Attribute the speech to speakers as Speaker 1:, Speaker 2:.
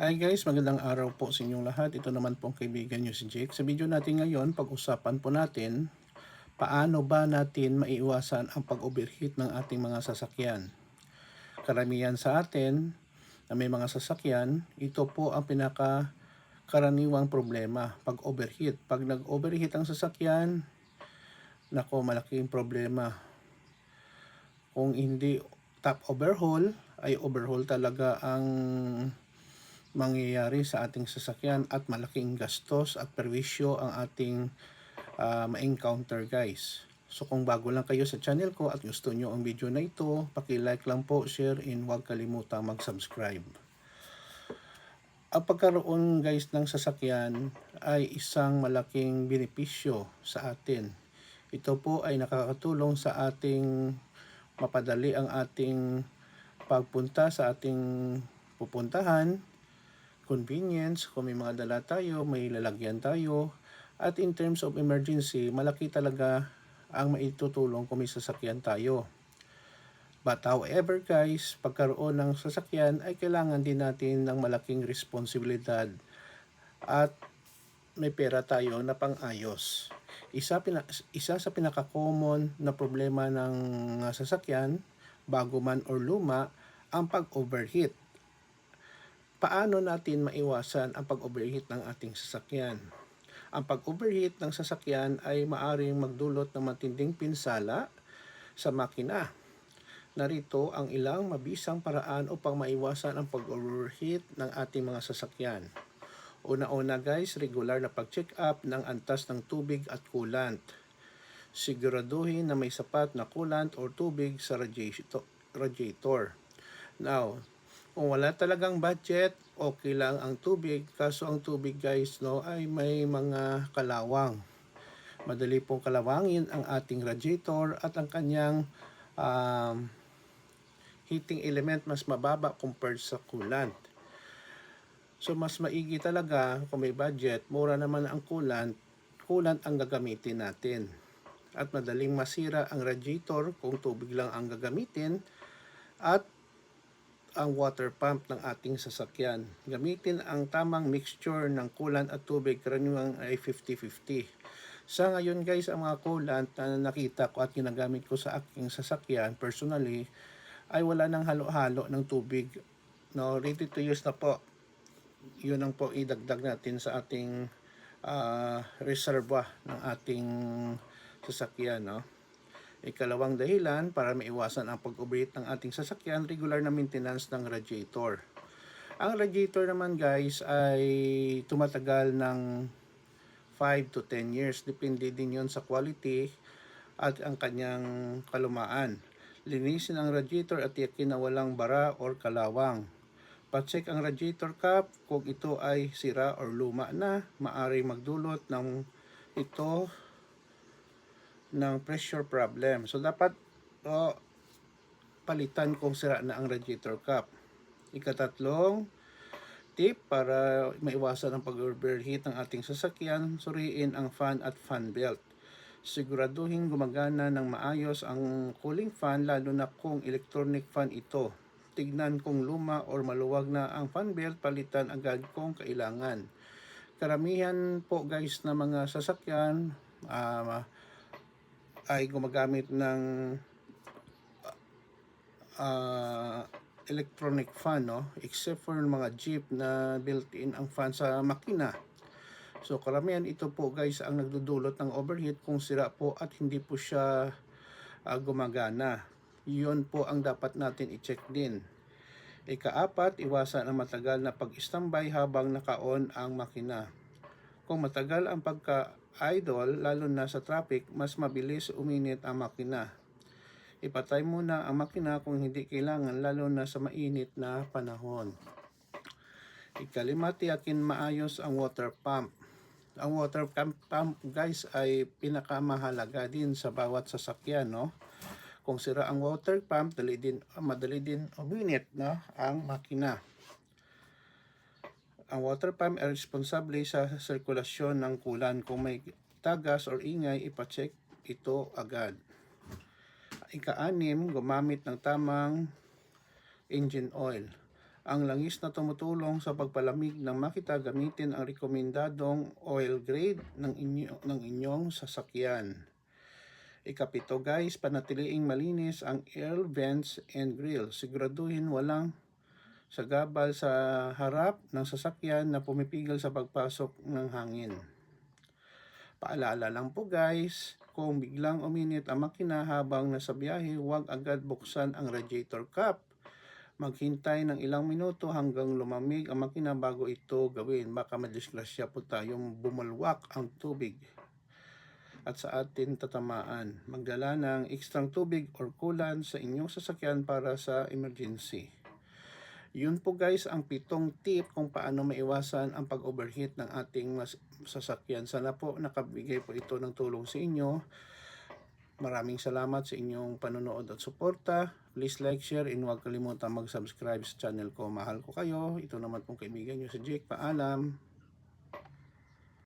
Speaker 1: Hi guys, magandang araw po sa inyong lahat. Ito naman pong kaibigan nyo si Jake. Sa video natin ngayon, pag-usapan po natin paano ba natin maiiwasan ang pag-overheat ng ating mga sasakyan. Karamihan sa atin na may mga sasakyan, ito po ang pinaka karaniwang problema, pag-overheat. Pag nag-overheat ang sasakyan, nako malaking problema. Kung hindi top overhaul, ay overhaul talaga ang mangyayari sa ating sasakyan at malaking gastos at perwisyo ang ating uh, ma-encounter guys. So kung bago lang kayo sa channel ko at gusto nyo ang video na ito, paki-like lang po, share, and huwag kalimutang mag-subscribe. Ang pagkaroon guys ng sasakyan ay isang malaking benepisyo sa atin. Ito po ay nakakatulong sa ating mapadali ang ating pagpunta sa ating pupuntahan, convenience, kung may mga dala tayo, may lalagyan tayo, at in terms of emergency, malaki talaga ang maitutulong kung may sasakyan tayo. But however guys, pagkaroon ng sasakyan ay kailangan din natin ng malaking responsibilidad at may pera tayo na pang-ayos. Isa, pina, isa sa pinaka-common na problema ng uh, sasakyan, bago man or luma, ang pag-overheat paano natin maiwasan ang pag-overheat ng ating sasakyan? Ang pag-overheat ng sasakyan ay maaring magdulot ng matinding pinsala sa makina. Narito ang ilang mabisang paraan upang maiwasan ang pag-overheat ng ating mga sasakyan. Una-una guys, regular na pag-check up ng antas ng tubig at coolant. Siguraduhin na may sapat na coolant or tubig sa radiator. Now, kung wala talagang budget, okay lang ang tubig. Kaso ang tubig guys, no, ay may mga kalawang. Madali pong kalawangin ang ating radiator at ang kanyang um, heating element mas mababa compared sa coolant. So mas maigi talaga kung may budget, mura naman ang coolant, coolant ang gagamitin natin. At madaling masira ang radiator kung tubig lang ang gagamitin at ang water pump ng ating sasakyan. Gamitin ang tamang mixture ng coolant at tubig, karaniwang ay 50-50. Sa ngayon guys, ang mga coolant na nakita ko at ginagamit ko sa aking sasakyan personally, ay wala nang halo-halo ng tubig. No, ready to use na po. Yun ang po idagdag natin sa ating uh, reserva ng ating sasakyan. No? Ikalawang dahilan para maiwasan ang pag-overheat ng ating sasakyan, regular na maintenance ng radiator. Ang radiator naman guys ay tumatagal ng 5 to 10 years. Depende din yon sa quality at ang kanyang kalumaan. Linisin ang radiator at yakin na walang bara or kalawang. Pacheck ang radiator cap kung ito ay sira or luma na, maari magdulot ng ito ng pressure problem. So, dapat o, palitan kung sira na ang radiator cap. Ikatatlong tip para maiwasan ang pag-overheat ng ating sasakyan, suriin ang fan at fan belt. Siguraduhin gumagana ng maayos ang cooling fan lalo na kung electronic fan ito. Tignan kung luma or maluwag na ang fan belt, palitan agad kung kailangan. Karamihan po guys na mga sasakyan, uh, ay gumagamit ng uh, electronic fan no? Except for mga jeep na built-in ang fan sa makina. So karamihan ito po guys ang nagdudulot ng overheat kung sira po at hindi po siya uh, gumagana. Yun po ang dapat natin i-check din. Ikaapat iwasan ang matagal na pag-standby habang naka-on ang makina. Kung matagal ang pagka idle, lalo na sa traffic, mas mabilis uminit ang makina. Ipatay muna ang makina kung hindi kailangan, lalo na sa mainit na panahon. Ikalima, tiyakin maayos ang water pump. Ang water pump, pump guys ay pinakamahalaga din sa bawat sasakyan, no? Kung sira ang water pump, dali din, madali din uminit na ang makina. Ang water pump ay responsable sa sirkulasyon ng kulan. Kung may tagas or ingay, ipacheck ito agad. Ika-anim, gumamit ng tamang engine oil. Ang langis na tumutulong sa pagpalamig ng makina gamitin ang rekomendadong oil grade ng, inyo, ng inyong sasakyan. Ikapito guys, panatiliing malinis ang air vents and grill. Siguraduhin walang sagabal sa harap ng sasakyan na pumipigil sa pagpasok ng hangin. Paalala lang po guys, kung biglang uminit ang makina habang nasa biyahe, huwag agad buksan ang radiator cap. Maghintay ng ilang minuto hanggang lumamig ang makina bago ito gawin. Baka madisgrasya po tayong bumulwak ang tubig at sa atin tatamaan. Magdala ng ekstrang tubig or coolant sa inyong sasakyan para sa emergency. Yun po guys ang pitong tip kung paano maiwasan ang pag-overheat ng ating sasakyan. Sana po nakabigay po ito ng tulong sa inyo. Maraming salamat sa inyong panonood at suporta. Please like, share, and huwag kalimutan mag-subscribe sa channel ko. Mahal ko kayo. Ito naman pong kaibigan nyo si Jake. Paalam.